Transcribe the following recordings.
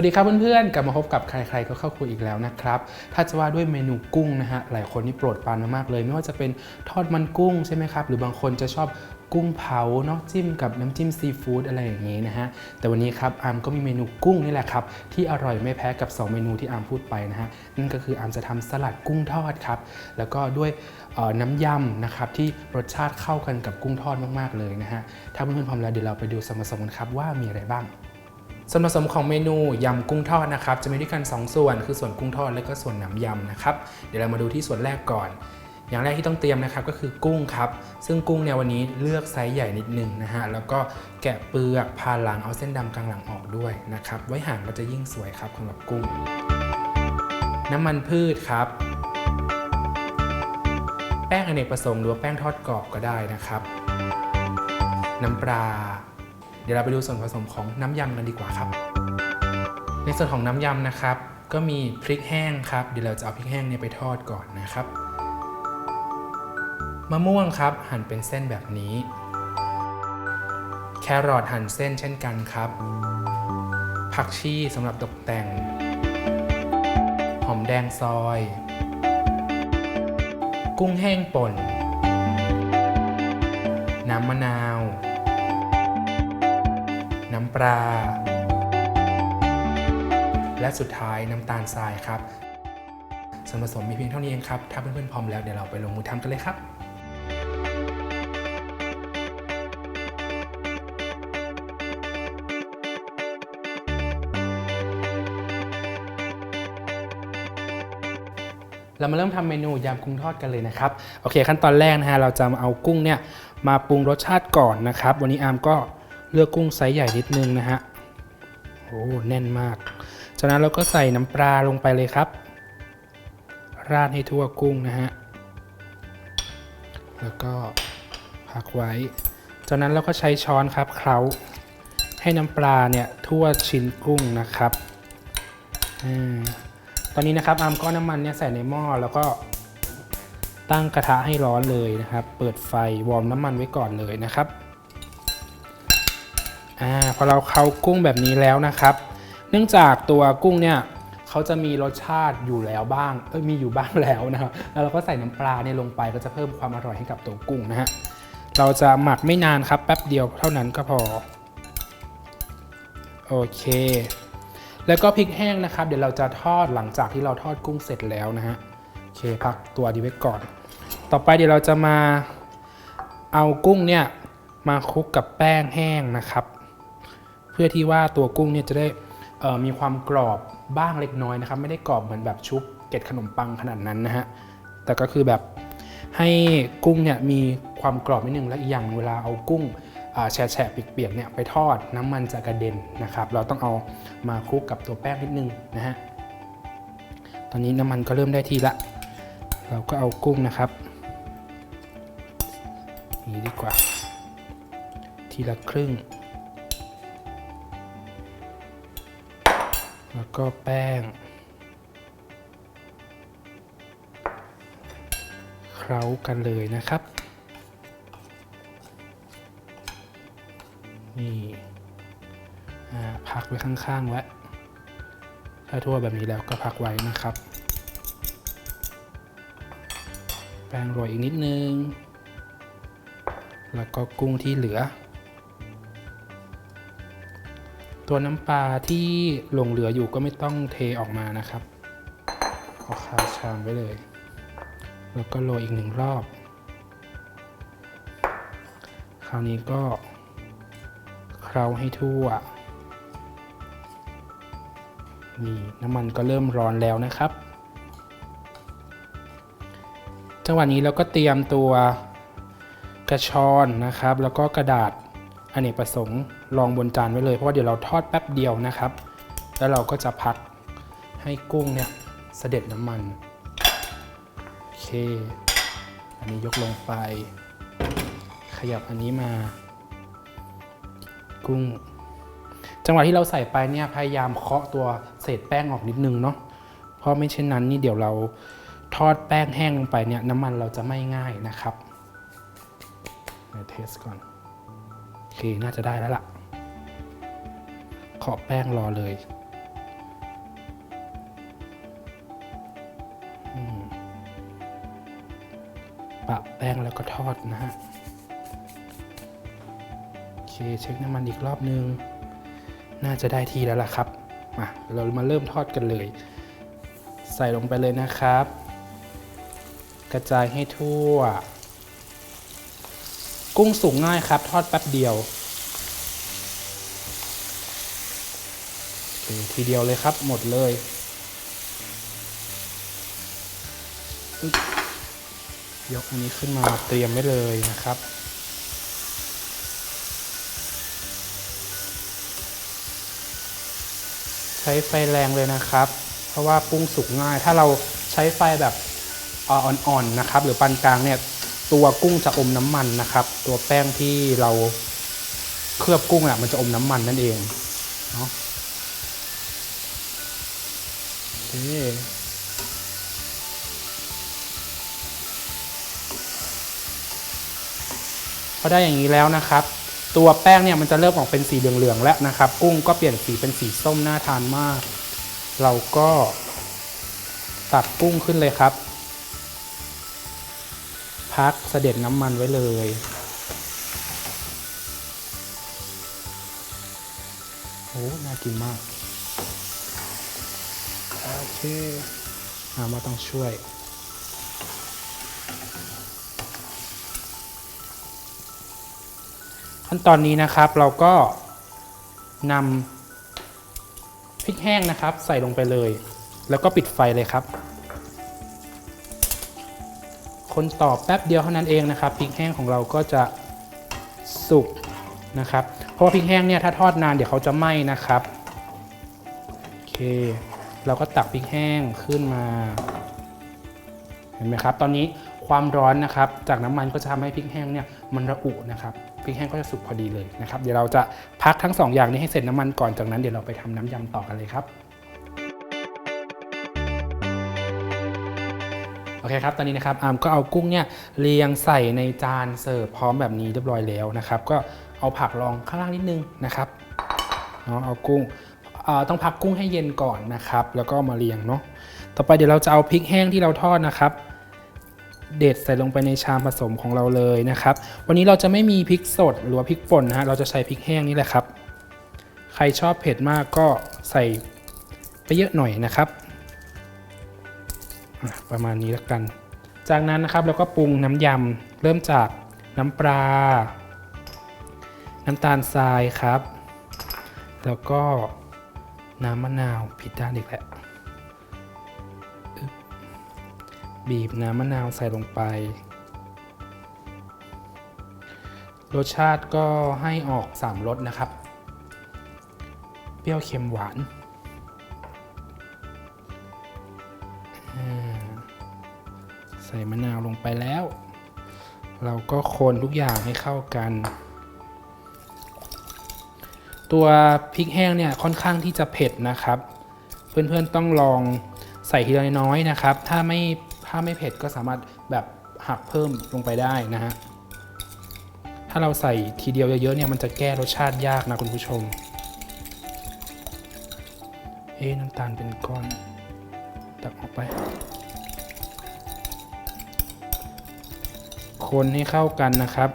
วัสดีครับเพื่อนๆ กลับมาพบกับใครๆ ก็เข้าครัวอีกแล้วนะครับ ถ้าจะว่าด้วยเมนูกุ้งนะฮะ หลายคนนี่โปรดปรานมากๆเลย ไม่ว่าจะเป็นทอดมันกุ้งใช่ไหมครับ หรือบางคนจะชอบกุ้งเผาเนาะจิ้มกับน้ำจิ้มซีฟู้ดอะไรอย่างนี้นะฮะ แต่วันนี้ครับอามก็มีเมนูกุ้งนี่แหละครับ ที่อร่อยไม่แพ้กับ 2 เมนูที่อามพูดไปนะฮะ นั่นก็คืออามจะทำสลัดกุ้งทอดครับ แล้วก็ด้วยน้ำยำนะครับที่รสชาติเข้ากันกับกุ้งทอดมากๆเลยนะฮะ ถ้าเพื่อนๆพร้อมแล้วเดี๋ยวเราไปดูส่วนผสมกันครับว่ามีอะไรบ้าง ส่วนผสมของเมนูยำกุ้งทอดนะครับ จะมีด้วยกัน 2 ส่วน คือส่วนกุ้งทอดและก็ส่วนน้ำยำนะครับ เดี๋ยวเรามาดูที่ส่วนแรกก่อน อย่างแรกที่ต้องเตรียมนะครับก็คือกุ้งครับ ซึ่งกุ้งเนี่ยวันนี้เลือกไซส์ใหญ่นิดนึงนะฮะ แล้วก็แกะเปลือกพาหลังเอาเส้นดำกลางหลังออกด้วยนะครับ ไว้ห่างก็จะยิ่งสวยครับสำหรับกุ้ง น้ำมันพืชครับ แป้งอเนกประสงค์หรือแป้งทอดกรอบก็ได้นะครับ น้ำปลา ดี๋ยวเราไปดูส่วนผสมของน้ำยำกันดีกว่าครับ ในส่วนของน้ำยำนะครับ ก็มีพริกแห้งครับ เดี๋ยวเราจะเอาพริกแห้งเนี่ยไปทอดก่อนนะครับ มะม่วงครับ หั่นเป็นเส้นแบบนี้ แครอทหั่นเส้นเช่นกันครับ ผักชีสำหรับตกแต่ง หอมแดงซอย กุ้งแห้งป่น น้ำมะนาวำปลา และสุดท้ายน้ำตาลทรายครับส่วนผสมมีเพียงเท่านี้เองครับ ถ้าเพื่อนๆพร้อมแล้วเดี๋ยวเราไปลงมือทำกันเลยครับเรามาเริ่มทำเมนูยำกุ้งทอดกันเลยนะครับ โอเคขั้นตอนแรกนะฮะเราจะมาเอากุ้งเนี่ยมาปรุงรสชาติก่อนนะครับ วันนี้อาร์มก็ เลือกกุ้งไซส์ใหญ่นิดนึงนะฮะโอ้แน่นมาก จากนั้นเราก็ใส่น้ำปลาลงไปเลยครับ ราดให้ทั่วกุ้งนะฮะ แล้วก็พักไว้ จากนั้นเราก็ใช้ช้อนครับเคล้าให้น้ำปลาเนี่ยทั่วชิ้นกุ้งนะครับอตอนนี้นะครับอามก็น้ำมันเนี่ยใส่ในหม้อแล้วก็ตั้งกระทะให้ร้อนเลยนะครับ เปิดไฟวอร์มน้ำมันไว้ก่อนเลยนะครับ อ่าพอเราเคากุ้งแบบนี้แล้วนะครับ เนื่องจากตัวกุ้งเนี่ยเขาจะมีรสชาติอยู่แล้วบ้าง เอ้ยมีอยู่บ้างแล้วนะครับ แล้วเราก็ใส่น้ำปลาเนี่ยลงไปก็จะเพิ่มความอร่อยให้กับตัวกุ้งนะฮะ เราจะหมักไม่นานครับแป๊บเดียวเท่านั้นก็พอ โอเค แล้วก็พริกแห้งนะครับ เดี๋ยวเราจะทอดหลังจากที่เราทอดกุ้งเสร็จแล้วนะฮะ โอเคพักตัวดีไว้ก่อน ต่อไปเดี๋ยวเราจะมาเอากุ้งเนี่ยมาคลุกกับแป้งแห้งนะครับ พื่อที่ว่าตัวกุ้งเนี่ยจะได้มีความกรอบบ้างเล็กน้อยนะครับ ไม่ได้กรอบเหมือนแบบชุบเกล็ดขนมปังขนาดนั้นนะฮะแต่ก็คือแบบให้กุ้งเนี่ยมีความกรอบนิดนึงและอีกอย่างเวลาเอากุ้งแฉะๆเปียกๆเนี่ยไปทอดน้ำมันจะกระเด็นนะครับ เราต้องเอามาคลุกกับตัวแป้งนิดนึงนะฮะตอนนี้น้ำมันก็เริ่มได้ทีละ เราก็เอากุ้งนะครับนี่ดีกว่า ทีละครึ่ง ก็แป้ง เคล้ากันเลยนะครับ นี่พักไว้ข้างๆไว้ถ้าทั่วแบบนี้แล้วก็พักไว้นะครับ แป้งโรยอีกนิดนึง แล้วก็กุ้งที่เหลือ ตัวน้ำปลาที่หลงเหลืออยู่ก็ไม่ต้องเทออกมานะครับเอาคาชามไว้เลย แล้วก็โรยอีกหนึ่งรอบ คราวนี้ก็เคล้าให้ทั่วนี่น้ำมันก็เริ่มร้อนแล้วนะครับ จังหวะนี้เราก็เตรียมตัวกระชอนนะครับ แล้วก็กระดาษอเนกประสงค์ รองบนจานไว้เลยเพราะว่าเดี๋ยวเราทอดแป๊บเดียวนะครับ แล้วเราก็จะพักให้กุ้งเนี่ยเสด็จน้ำมันโอเค อันนี้ยกลงไป ขยับอันนี้มา กุ้ง จังหวะที่เราใส่ไปเนี่ยพยายามเคาะตัวเศษแป้งออกนิดนึงเนาะเพราะไม่เช่นนั้นนี่เดี๋ยวเราทอดแป้งแห้งลงไปเนี่ยน้ำมันเราจะไม่ง่ายนะครับเดี๋ยวเทสก่อน โอเค น่าจะได้แล้วล่ะ อบแป้งรอเลยปะแป้งแล้วก็ทอดนะฮะ โอเคเช็คน้ำมันอีกรอบนึง น่าจะได้ทีแล้วล่ะครับ มาเรามาเริ่มทอดกันเลย ใส่ลงไปเลยนะครับ กระจายให้ทั่ว กุ้งสุกง่ายครับ ทอดแป๊บเดียว ทีเดียวเลยครับหมดเลยยกอันนี้ขึ้นมาเตรียมไว้เลยนะครับ ใช้ไฟแรงเลยนะครับ เพราะว่ากุ้งสุกง่าย ถ้าเราใช้ไฟแบบอ่ออ่อนๆนะครับ หรือปานกลางเนี่ยตัวกุ้งจะอมน้ำมันนะครับ ตัวแป้งที่เราเคลือบกุ้งอะมันจะอมน้ำมันนั่นเองเนาะ เคพอได้อย่างนี้แล้วนะครับ ตัวแป้งเนี่ยมันจะเริ่มออกเป็นสีเหลืองๆแล้วนะครับ กุ้งก็เปลี่ยนสีเป็นสีส้มน่าทานมาก เราก็ตักกุ้งขึ้นเลยครับ พักเสด็จน้ำมันไว้เลยโอ้น่ากินมาก เคอามาต้องช่วย ขั้นตอนนี้นะครับเราก็นำพริกแห้งนะครับ ใส่ลงไปเลย แล้วก็ปิดไฟเลยครับ คนต่อแป๊บเดียวเท่านั้นเองนะครับพริกแห้งของเราก็จะสุกนะครับ เพราะว่าพริกแห้งเนี่ยถ้าทอดนานเดี๋ยวเขาจะไหม้นะครับ โอเค เราก็ตักพริกแห้งขึ้นมา เห็นไหมครับ ตอนนี้ความร้อนนะครับ จากน้ำมันก็จะทำให้พริกแห้งเนี่ยมันระอุนะครับพริกแห้งก็จะสุกพอดีเลยนะครับ เดี๋ยวเราจะพักทั้งสองอย่างนี้ให้เสร็จน้ำมันก่อนจากนั้นเดี๋ยวเราไปทำน้ำยำต่อกันเลยครับโอเคครับ ตอนนี้นะครับ อามก็เอากุ้งเนี่ยเรียงใส่ในจานเสิร์ฟพร้อมแบบนี้เรียบร้อยแล้วนะครับ ก็เอาผักรองข้างล่างนิดนึงนะครับเนาะเอากุ้ง ต้องพักกุ้งให้เย็นก่อนนะครับ แล้วก็มาเรียงเนาะต่อไปเดี๋ยวเราจะเอาพริกแห้งที่เราทอดนะครับ เด็ดใส่ลงไปในชามผสมของเราเลยนะครับ วันนี้เราจะไม่มีพริกสดหรือว่าพริกป่นนะฮะเราจะใช้พริกแห้งนี่แหละครับ ใครชอบเผ็ดมากก็ใส่ไปเยอะหน่อยนะครับประมาณนี้แล้วกัน จากนั้นนะครับเราก็ปรุงน้ำยำเริ่มจากน้ำปลา น้ำตาลทรายครับ แล้วก็ น้ำมะนาวผิดด้านอีกแล้วบีบน้ำมะนาวใส่ลงไป รสชาติก็ให้ออก 3รสนะครับ เปรี้ยวเค็มหวาน ใส่มะนาวลงไปแล้ว เราก็คนทุกอย่างให้เข้ากัน ตัวพริกแห้งเนี่ยค่อนข้างที่จะเผ็ดนะครับ เพื่อนๆต้องลองใส่ทีละน้อยนะครับ ถ้าไม่ถ้าไม่เผ็ดก็สามารถแบบหักเพิ่มลงไปได้นะฮะถ้าเราใส่ทีเดียวเยอะๆเนี่ยมันจะแก้รสชาติยากนะคุณผู้ชม เอ๊น้ำตาลเป็นก้อนตักออกไป คนให้เข้ากันนะครับ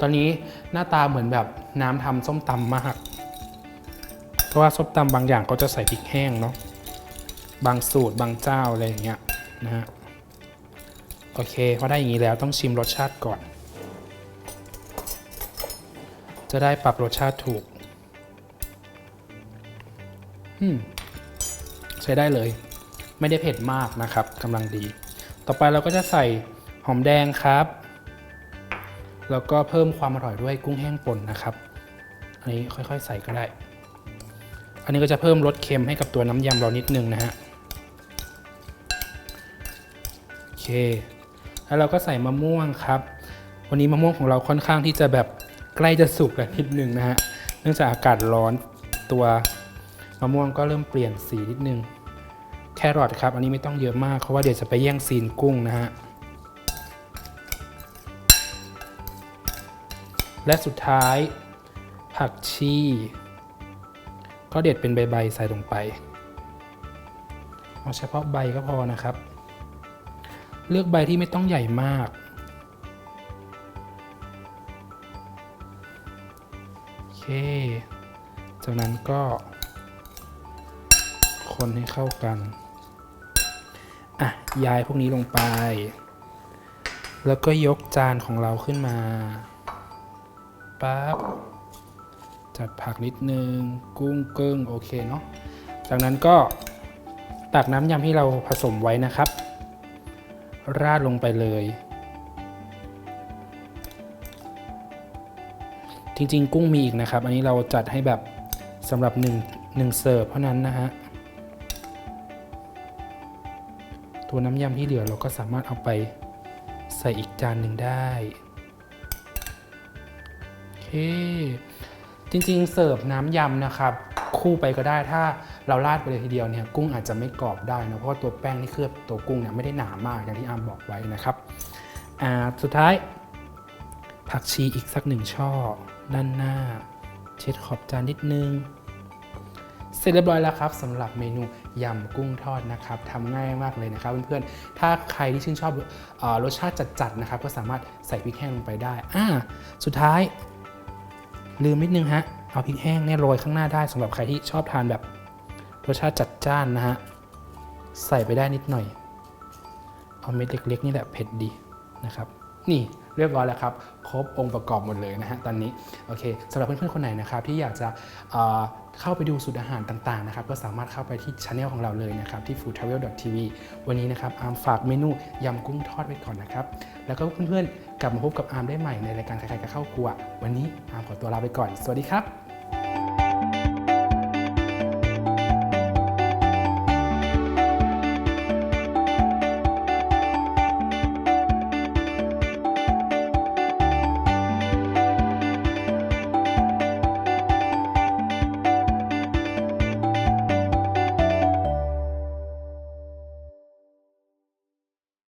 ตอนนี้หน้าตาเหมือนแบบ น้ำทำส้มตำมาก เพราะว่าส้มตำบางอย่างก็จะใส่พริกแห้งเนาะ บางสูตรบางเจ้าอะไรอย่างเงี้ยนะฮะ โอเคพอได้อย่างนี้แล้วต้องชิมรสชาติก่อน จะได้ปรับรสชาติถูก อืมใช้ได้เลย ไม่ได้เผ็ดมากนะครับกำลังดี ต่อไปเราก็จะใส่หอมแดงครับ แล้วก็เพิ่มความอร่อยด้วยกุ้งแห้งป่นนะครับ อันนี้ค่อยๆ ใส่ก็ได้ อันนี้ก็จะเพิ่มรสเค็มให้กับตัวน้ำยำเรานิดนึงนะฮะโอเค แล้วเราก็ใส่มะม่วงครับ วันนี้มะม่วงของเราค่อนข้างที่จะแบบใกล้จะสุกแล้วนิดนึงนะฮะ เนื่องจากอากาศร้อนตัวมะม่วงก็เริ่มเปลี่ยนสีนิดนึง แครอทครับ อันนี้ไม่ต้องเยอะมากเพราะว่าเดี๋ยวจะไปแย่งซีนกุ้งนะฮะ และสุดท้าย ผักชีก็เด็ดเป็นใบๆใส่ลงไป เอาเฉพาะใบก็พอนะครับ เลือกใบที่ไม่ต้องใหญ่มาก โอเค จากนั้นก็ คนให้เข้ากันอะย้ายพวกนี้ลงไป แล้วก็ยกจานของเราขึ้นมา ปั๊บจัดผักนิดนึง กุ้งเกิ้งโอเคเนาะจากนั้นก็ตักน้ำยำที่เราผสมไว้นะครับ ราดลงไปเลย จริงๆ กุ้งมีอีกนะครับ อันนี้เราจัดให้แบบสำหรับ1 1เสิร์ฟเท่านั้นนะฮะตัวน้ำยำที่เหลือเราก็สามารถเอาไปใส่อีกจานหนึ่งได้ เค จริงๆ เสิร์ฟน้ำยำนะครับ คู่ไปก็ได้ถ้าเราราดไปเลยทีเดียวเนี่ยกุ้งอาจจะไม่กรอบได้นะเพราะว่าตัวแป้งที่เคลือบตัวกุ้งเนี่ยไม่ได้หนามากอย่างที่อามบอกไว้นะครับอ่าสุดท้าย ผักชีอีกสักหนึ่งช่อ ด้านหน้า เช็ดขอบจานนิดนึงเสร็จเรียบร้อยแล้วครับสำหรับเมนูยำกุ้งทอดนะครับทำง่ายมากเลยนะครับเพื่อนๆถ้าใครที่ชื่นชอบออรสชาติจัดๆนะครับ ก็สามารถใส่พริกแห้งลงไปได้อ่าสุดท้าย ลืมนิดนึงฮะ เอาพริกแห้งเนี่ยโรยข้างหน้าได้สำหรับใครที่ชอบทานแบบรสชาติจัดจ้านนะฮะ ใส่ไปได้นิดหน่อย เอาเม็ดเล็กๆนี่แหละเผ็ดดีนะครับ นี่ เรียบร้อยแล้วครับ ครบองค์ประกอบหมดเลยนะฮะตอนนี้โอเคสำหรับเพื่อนๆคนไหนนะครับที่อยากจะเเข้าไปดูสูตรอาหารต่างๆนะครับก็สามารถเข้าไปที่ช anel ของเราเลยนะครับที่ foodtravel.tv วันนี้นะครับอาร์มฝากเมนูยำกุ้งทอดไว้ก่อนนะครับ แล้วก็เพื่อนๆกลับมาพบกับอาร์มได้ใหม่ในรายการใครๆก็เข้าครัว วันนี้อาร์มขอตัวลาไปก่อน สวัสดีครับ